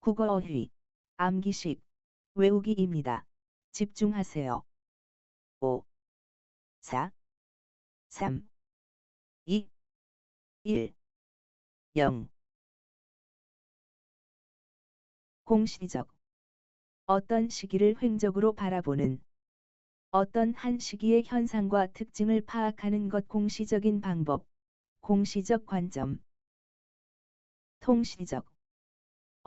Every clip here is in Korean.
국어 어휘, 암기식, 외우기입니다. 집중하세요. 5, 4, 3, 2, 1, 0. 공시적 어떤 시기를 횡적으로 바라보는 어떤 한 시기의 현상과 특징을 파악하는 것 공시적인 방법, 공시적 관점. 통시적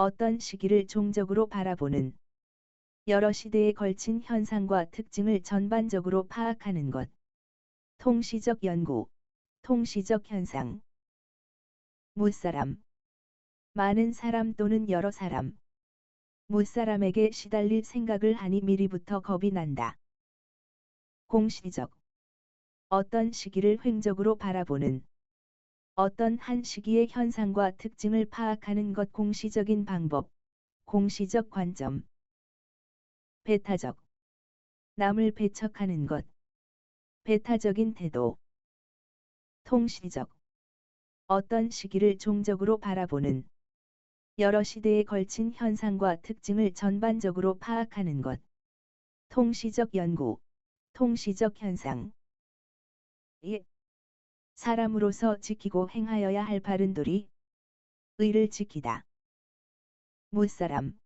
어떤 시기를 종적으로 바라보는 여러 시대에 걸친 현상과 특징을 전반적으로 파악하는 것. 통시적 연구, 통시적 현상. 무사람 많은 사람 또는 여러 사람. 무사람에게 시달릴 생각을 하니 미리부터 겁이 난다. 공시적 어떤 시기를 횡적으로 바라보는 어떤 한 시기의 현상과 특징을 파악하는 것 공시적인 방법, 공시적 관점. 배타적 남을 배척하는 것. 배타적인 태도. 통시적 어떤 시기를 종적으로 바라보는 여러 시대에 걸친 현상과 특징을 전반적으로 파악하는 것. 통시적 연구, 통시적 현상. 예. 사람으로서 지키고 행하여야 할 바른 도리. 의를 지키다. 무사람.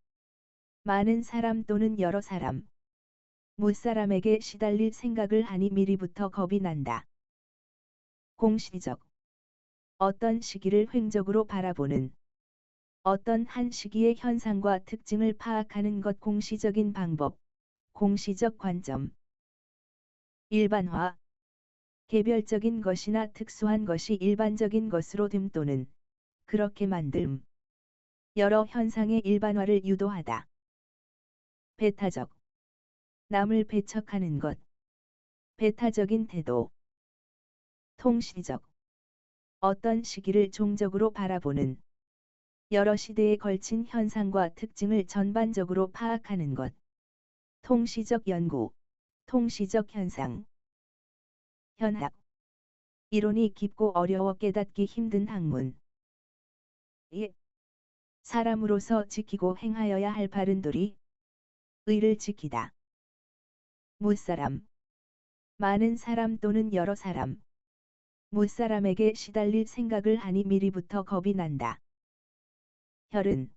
많은 사람 또는 여러 사람. 무사람에게 시달릴 생각을 하니 미리부터 겁이 난다. 공시적. 어떤 시기를 횡적으로 바라보는 어떤 한 시기의 현상과 특징을 파악하는 것 공시적인 방법, 공시적 관점. 일반화. 개별적인 것이나 특수한 것이 일반적인 것으로 됨 또는 그렇게 만듦. 여러 현상의 일반화를 유도하다. 배타적. 남을 배척하는 것. 배타적인 태도. 통시적. 어떤 시기를 종적으로 바라보는 여러 시대에 걸친 현상과 특징을 전반적으로 파악하는 것. 통시적 연구, 통시적 현상. 현학. 이론이 깊고 어려워 깨닫기 힘든 학문. 2. 사람으로서 지키고 행하여야 할 바른 도리. 의를 지키다. 무사람. 많은 사람 또는 여러 사람. 무사람에게 시달릴 생각을 하니 미리부터 겁이 난다. 혈흔.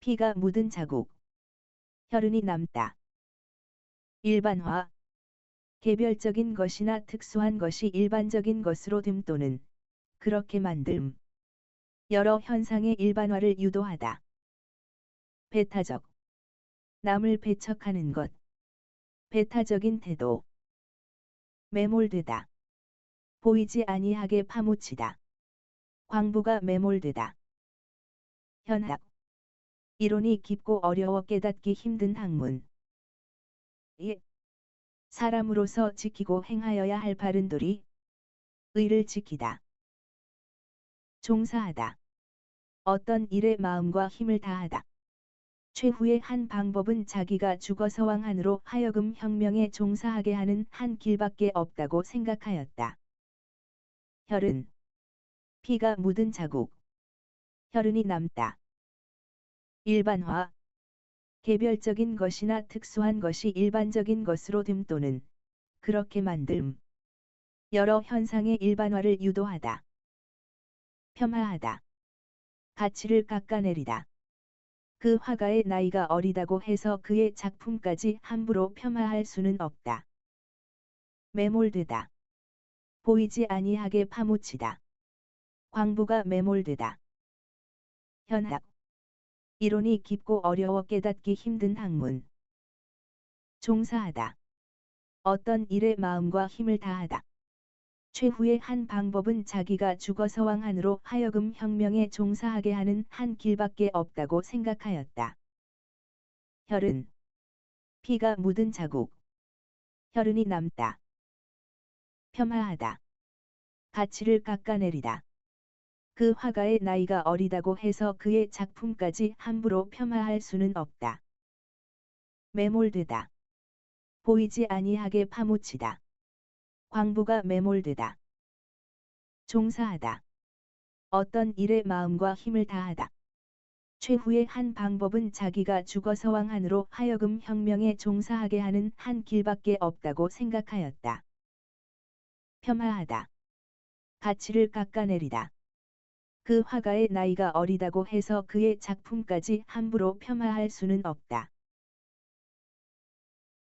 피가 묻은 자국. 혈흔이 남다. 일반화. 개별적인 것이나 특수한 것이 일반적인 것으로 됨 또는 그렇게 만듦. 여러 현상의 일반화를 유도하다. 배타적. 남을 배척하는 것. 배타적인 태도. 매몰되다. 보이지 아니하게 파묻히다. 광부가 매몰되다. 현학. 이론이 깊고 어려워 깨닫기 힘든 학문. 1. 사람으로서 지키고 행하여야 할 바른 도리. 의를 지키다. 종사하다. 어떤 일에 마음과 힘을 다하다. 최후의 한 방법은 자기가 죽어서 왕한으로 하여금 혁명에 종사하게 하는 한 길밖에 없다고 생각하였다. 혈흔. 피가 묻은 자국. 혈흔이 남다. 일반화. 개별적인 것이나 특수한 것이 일반적인 것으로 됨 또는 그렇게 만듦. 여러 현상의 일반화를 유도하다. 폄하하다. 가치를 깎아내리다. 그 화가의 나이가 어리다고 해서 그의 작품까지 함부로 폄하할 수는 없다. 매몰되다. 보이지 아니하게 파묻히다. 광부가 매몰되다. 현학. 이론이 깊고 어려워 깨닫기 힘든 학문. 종사하다. 어떤 일에 마음과 힘을 다하다. 최후의 한 방법은 자기가 죽어서 왕한으로 하여금 혁명에 종사하게 하는 한 길밖에 없다고 생각하였다. 혈흔. 피가 묻은 자국. 혈흔이 남다. 폄하하다. 가치를 깎아내리다. 그 화가의 나이가 어리다고 해서 그의 작품까지 함부로 폄하할 수는 없다. 매몰되다. 보이지 아니하게 파묻히다. 광부가 매몰되다. 종사하다. 어떤 일에 마음과 힘을 다하다. 최후의 한 방법은 자기가 죽어서 왕한으로 하여금 혁명에 종사하게 하는 한 길밖에 없다고 생각하였다. 폄하하다. 가치를 깎아내리다. 그 화가의 나이가 어리다고 해서 그의 작품까지 함부로 폄하할 수는 없다.